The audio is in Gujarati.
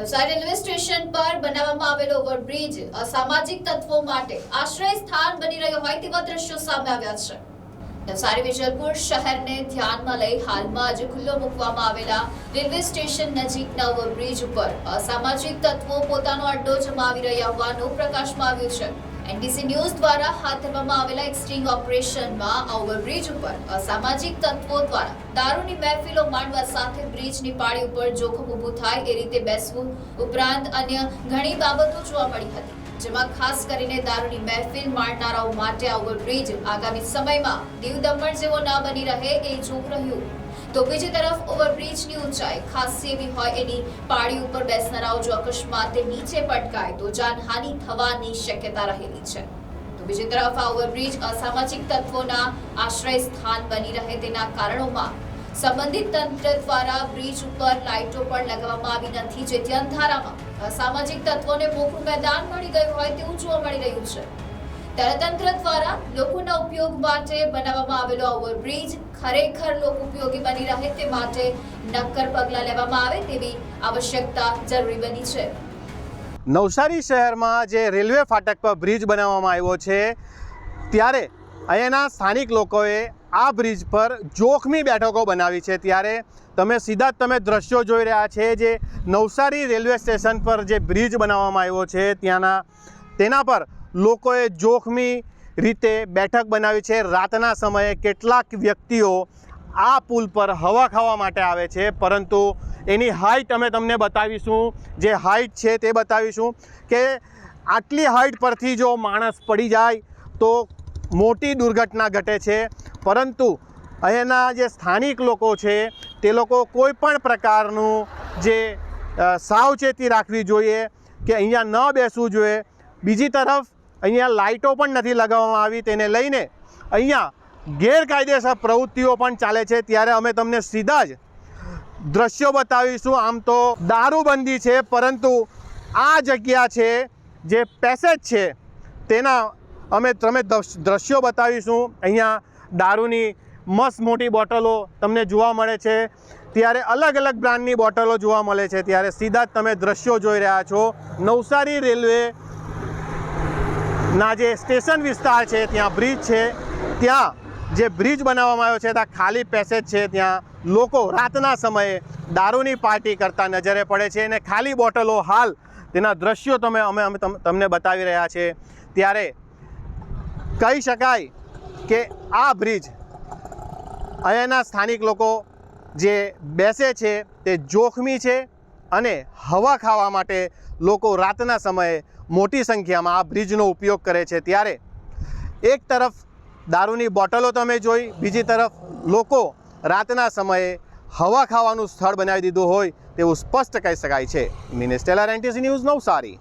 નવસારી રેલવે સ્ટેશન પર બનાવવામાં આવેલો ઓવરબ્રિજ અસામાજિક તત્વો માટે આશ્રય સ્થાન બની રહ્યો હોય તેવા દ્રશ્યો સામે આવ્યા છે. નવસારી વિજલપુર શહેરને ધ્યાનમાં લઈ હાલમાં જ ખુલ્લો મૂકવામાં આવેલા રેલવે સ્ટેશન નજીકના ઓવરબ્રિજ ઉપર અસામાજિક તત્વો પોતાનો અડ્ડો જમાવી રહ્યા હોવાનું પ્રકાશમાં આવ્યું છે. એનડીસી ન્યૂઝ દ્વારા હાથ ધરવામાં આવેલા એક સ્ટિંગ ઓપરેશનમાં ઓવરબ્રિજ ઉપર અસામાજિક તત્વો દ્વારા દારૂની મહેફિલો માંડવા સાથે બ્રિજની પાળી ઉપર જોખમ ઊભું થાય એ રીતે બેસવું ઉપરાંત અન્ય ઘણી બાબતો જોવા મળી હતી, જેમાં ખાસ કરીને દારૂની મહેફિલ માણનારાઓ માટે ઓવરબ્રિજ આગામી સમયમાં દીવ દમણ જેવો ન બની રહે એ જોખ રહ્યું. તો બીજી તરફ ઓવરબ્રિજની ઊંચાઈ ખાસી એવી હોય એની પાળી ઉપર બેસનારાઓ જો અકસ્માતે નીચે પટકાય તો જાનહાનિ થવાની શક્યતા રહેલી છે. તો બીજી તરફ આ ઓવરબ્રિજ અસામાજિક તત્વોના આશ્રય સ્થાન બની રહે તેના કારણોમાં સંબંધિત તંત્ર દ્વારા બ્રિજ ઉપર લાઇટો પણ લગાવવામાં આવી નથી, જેથી અંધારામાં અસામાજિક તત્વોને મોકળું મેદાન મળી ગયું હોય તેવું જોવા મળી રહ્યું છે. તંત્ર દ્વારા લોકોના ઉપયોગ માટે બનાવવામાં આવેલો ઓવરબ્રિજ ખરેખર લોક ઉપયોગી બની રહે તે માટે નક્કર પગલાં લેવામાં આવે તેવી આવશ્યકતા જરૂરી બની છે. નવસારી શહેરમાં જે રેલવે ફાટક પર બ્રિજ બનાવવામાં આવ્યો છે, ત્યારે અહીંયાના સ્થાનિક લોકોએ આ બ્રિજ પર જોખમી બેઠકો બનાવી છે. ત્યારે તમે સીધા તમે દ્રશ્યો જોઈ રહ્યા છે જે નવસારી રેલવે સ્ટેશન પર જે બ્રિજ બનાવવામાં આવ્યો છે, ત્યાંના, તેના પર લોકોએ જોખમી રીતે બેઠક બનાવી છે. રાતના સમયે કેટલાક વ્યક્તિઓ આ પુલ પર હવા ખાવા માટે આવે છે. પરંતુ એની હાઈટ અમે તમને બતાવીશું. જે હાઈટ છે તે બતાવીશું કે આટલી હાઈટ પરથી જો માણસ પડી જાય તો મોટી દુર્ઘટના ઘટે છે. પરંતુ અહીંયાના જે સ્થાનિક લોકો છે તે લોકો કોઈ પણ પ્રકારનું જે સાવચેતી રાખવી જોઈએ કે અહીંયા ન બેસવું જોઈએ. બીજી તરફ અહીંયા લાઇટો પણ નથી લગાવવામાં આવી તેને લઈને અહીંયા ગેરકાયદેસર પ્રવૃત્તિઓ પણ ચાલે છે. ત્યારે અમે તમને સીધા જ દ્રશ્યો બતાવીશું. આમ તો દારૂબંધી છે, પરંતુ આ જગ્યા છે જે પેસેજ છે તેના અમે તમે દ્રશ્યો બતાવીશું. અહીંયા દારૂની મસ્ત મોટી બોટલો તમને જોવા મળે છે. ત્યારે અલગ અલગ બ્રાન્ડની બોટલો જોવા મળે છે. ત્યારે સીધા જ તમે દ્રશ્યો જોઈ રહ્યા છો. નવસારી રેલવે ના, જે સ્ટેશન વિસ્તાર છે, ત્યાં બ્રિજ છે. ત્યાં જે બ્રિજ બનાવવામાં આવ્યો છે, ત્યાં ખાલી પેસેજ છે, ત્યાં લોકો રાતના સમયે દારૂની પાર્ટી કરતા નજરે પડે છે અને ખાલી બોટલો હાલ તેના દ્રશ્યો તમે અમે અમે તમને બતાવી રહ્યા છે. ત્યારે કહી શકાય કે આ બ્રિજ અહીંયાના સ્થાનિક લોકો જે બેસે છે, તે જોખમી છે અને હવા ખાવા માટે લોકો રાતના સમયે મોટી સંખ્યામાં આ બ્રિજનો ઉપયોગ કરે છે. ત્યારે એક તરફ દારૂની બોટલો તમે જોઈ, બીજી તરફ લોકો રાતના સમયે હવા ખાવાનું સ્થળ બનાવી દીધું હોય તેવું સ્પષ્ટ કહી શકાય છે. મિનેસ્ટેલર એનટીસી ન્યૂઝ નવસારી.